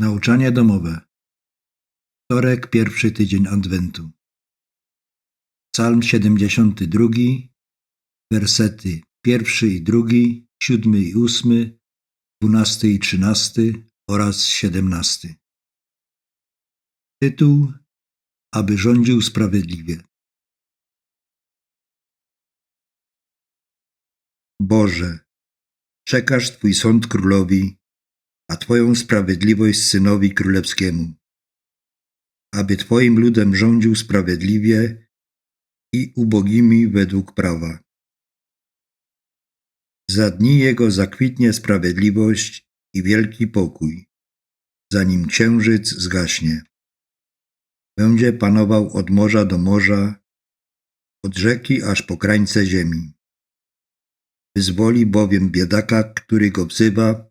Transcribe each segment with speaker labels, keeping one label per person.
Speaker 1: Nauczanie domowe. Wtorek, pierwszy tydzień Adwentu. Psalm 72, wersety pierwszy i drugi, siódmy i ósmy, dwunasty i trzynasty oraz siedemnasty. Tytuł Aby rządził sprawiedliwie. Boże, czekasz Twój sąd królowi, a Twoją sprawiedliwość synowi królewskiemu, aby Twoim ludem rządził sprawiedliwie i ubogimi według prawa. Za dni Jego zakwitnie sprawiedliwość i wielki pokój, zanim księżyc zgaśnie. Będzie panował od morza do morza, od rzeki aż po krańce ziemi. Wyzwoli bowiem biedaka, który go wzywa,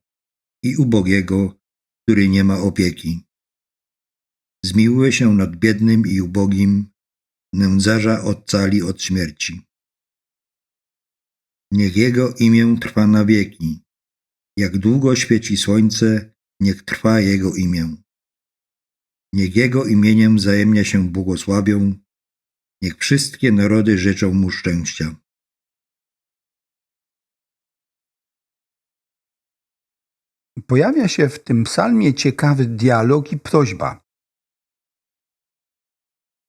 Speaker 1: i ubogiego, który nie ma opieki. Zmiłuje się nad biednym i ubogim, nędzarza ocali od śmierci. Niech jego imię trwa na wieki. Jak długo świeci słońce, niech trwa jego imię. Niech jego imieniem wzajemnie się błogosławią, niech wszystkie narody życzą mu szczęścia.
Speaker 2: Pojawia się w tym psalmie ciekawy dialog i prośba.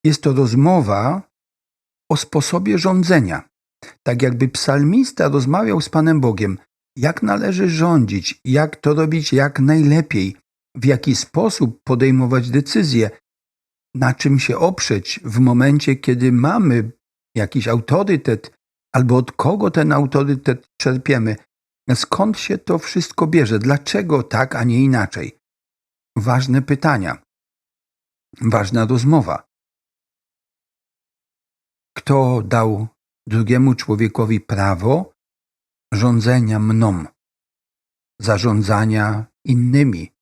Speaker 2: Jest to rozmowa o sposobie rządzenia. Tak jakby psalmista rozmawiał z Panem Bogiem, jak należy rządzić, jak to robić jak najlepiej, w jaki sposób podejmować decyzje, na czym się oprzeć w momencie, kiedy mamy jakiś autorytet, albo od kogo ten autorytet czerpiemy, Skąd się to wszystko bierze? Dlaczego tak, a nie inaczej? Ważne pytania. Ważna rozmowa. Kto dał drugiemu człowiekowi prawo rządzenia mną, zarządzania innymi,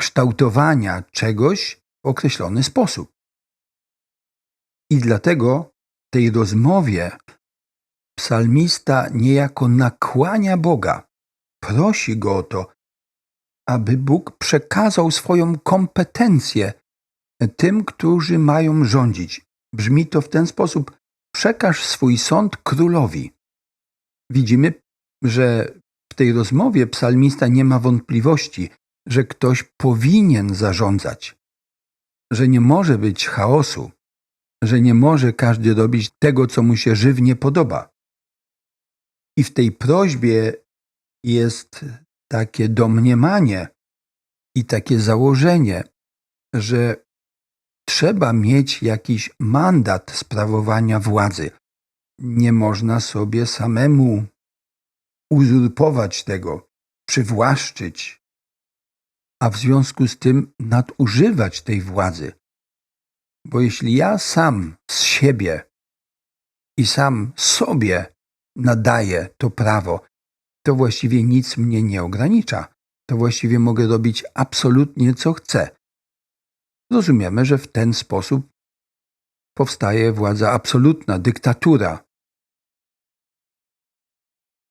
Speaker 2: kształtowania czegoś w określony sposób? I dlatego tej rozmowie Psalmista niejako nakłania Boga, prosi go o to, aby Bóg przekazał swoją kompetencję tym, którzy mają rządzić. Brzmi to w ten sposób: przekaż swój sąd królowi. Widzimy, że w tej rozmowie psalmista nie ma wątpliwości, że ktoś powinien zarządzać, że nie może być chaosu, że nie może każdy robić tego, co mu się żywnie podoba. I w tej prośbie jest takie domniemanie i takie założenie, że trzeba mieć jakiś mandat sprawowania władzy. Nie można sobie samemu uzurpować tego, przywłaszczyć, a w związku z tym nadużywać tej władzy. Bo jeśli ja sam z siebie i sam sobie nadaje to prawo, to właściwie nic mnie nie ogranicza. To właściwie mogę robić absolutnie co chcę. Rozumiemy, że w ten sposób powstaje władza absolutna, dyktatura.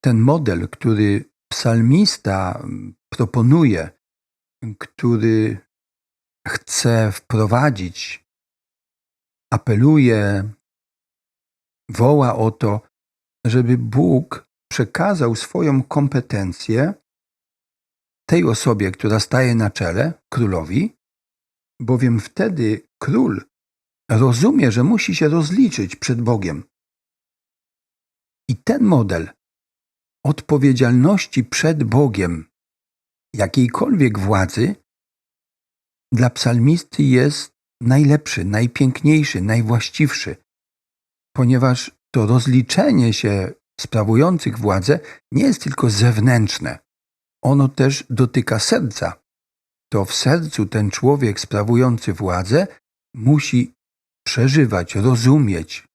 Speaker 2: Ten model, który psalmista proponuje, który chce wprowadzić, apeluje, woła o to, żeby Bóg przekazał swoją kompetencję tej osobie, która staje na czele, królowi, bowiem wtedy król rozumie, że musi się rozliczyć przed Bogiem. I ten model odpowiedzialności przed Bogiem jakiejkolwiek władzy dla psalmisty jest najlepszy, najpiękniejszy, najwłaściwszy, ponieważ to rozliczenie się sprawujących władzę nie jest tylko zewnętrzne. Ono też dotyka serca. To w sercu ten człowiek sprawujący władzę musi przeżywać, rozumieć,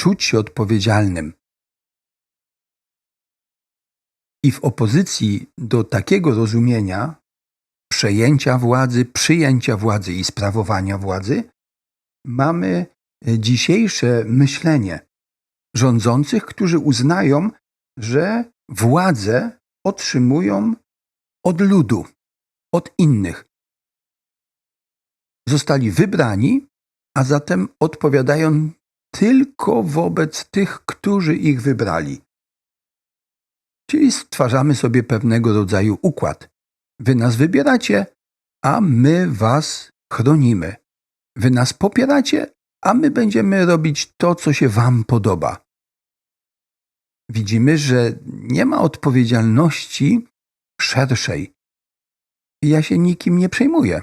Speaker 2: czuć się odpowiedzialnym. I w opozycji do takiego rozumienia przejęcia władzy, przyjęcia władzy i sprawowania władzy, mamy dzisiejsze myślenie, rządzących, którzy uznają, że władzę otrzymują od ludu, od innych. zostali wybrani, a zatem odpowiadają tylko wobec tych, którzy ich wybrali. Czyli stwarzamy sobie pewnego rodzaju układ. Wy nas wybieracie, a my was chronimy. Wy nas popieracie, a my będziemy robić to, co się wam podoba. Widzimy, że nie ma odpowiedzialności szerszej. Ja się nikim nie przejmuję.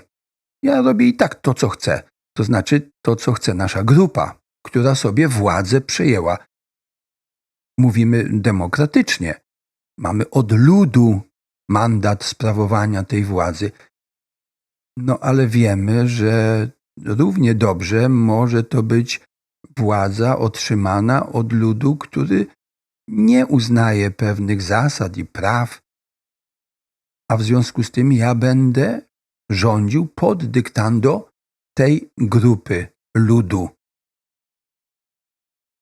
Speaker 2: Ja robię i tak to, co chcę. To znaczy to, co chce nasza grupa, która sobie władzę przejęła. Mówimy demokratycznie. Mamy od ludu mandat sprawowania tej władzy. No ale wiemy, że równie dobrze może to być władza otrzymana od ludu, który nie uznaje pewnych zasad i praw, a w związku z tym ja będę rządził pod dyktando tej grupy ludu,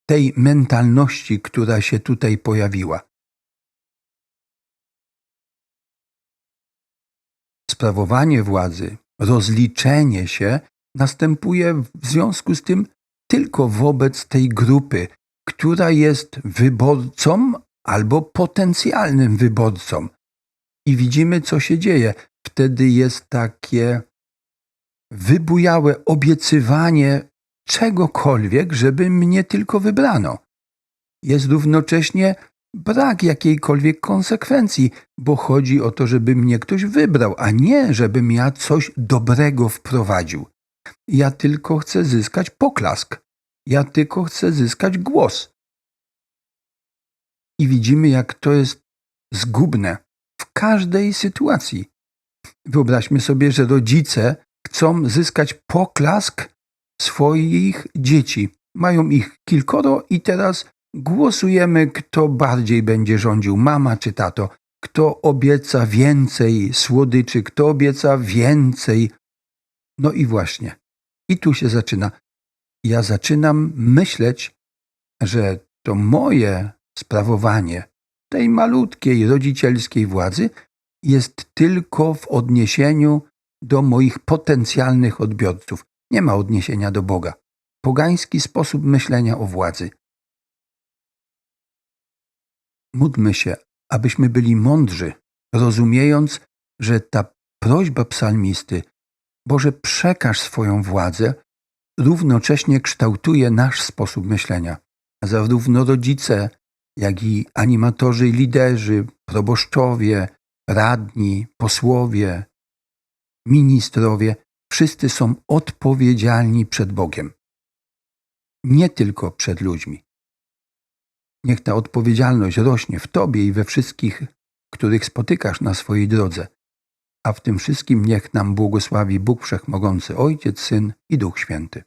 Speaker 2: tej mentalności, która się tutaj pojawiła. Sprawowanie władzy, rozliczenie się następuje w związku z tym tylko wobec tej grupy, która jest wyborcą albo potencjalnym wyborcą. I widzimy, co się dzieje. Wtedy jest takie wybujałe obiecywanie czegokolwiek, żeby mnie tylko wybrano. Jest równocześnie brak jakiejkolwiek konsekwencji, bo chodzi o to, żeby mnie ktoś wybrał, a nie żebym ja coś dobrego wprowadził. Ja tylko chcę zyskać poklask. Ja tylko chcę zyskać głos. I widzimy, jak to jest zgubne w każdej sytuacji. Wyobraźmy sobie, że rodzice chcą zyskać poklask swoich dzieci. Mają ich kilkoro i teraz głosujemy, kto bardziej będzie rządził, mama czy tato. Kto obieca więcej słodyczy, kto obieca więcej. No i właśnie. I tu się zaczyna. Ja zaczynam myśleć, że to moje sprawowanie tej malutkiej rodzicielskiej władzy jest tylko w odniesieniu do moich potencjalnych odbiorców. Nie ma odniesienia do Boga. Pogański sposób myślenia o władzy. Módlmy się, abyśmy byli mądrzy, rozumiejąc, że ta prośba psalmisty, Boże, przekaż swoją władzę, równocześnie kształtuje nasz sposób myślenia. Zarówno rodzice, jak i animatorzy i liderzy, proboszczowie, radni, posłowie, ministrowie, wszyscy są odpowiedzialni przed Bogiem. Nie tylko przed ludźmi. Niech ta odpowiedzialność rośnie w Tobie i we wszystkich, których spotykasz na swojej drodze. A w tym wszystkim niech nam błogosławi Bóg Wszechmogący Ojciec, Syn i Duch Święty.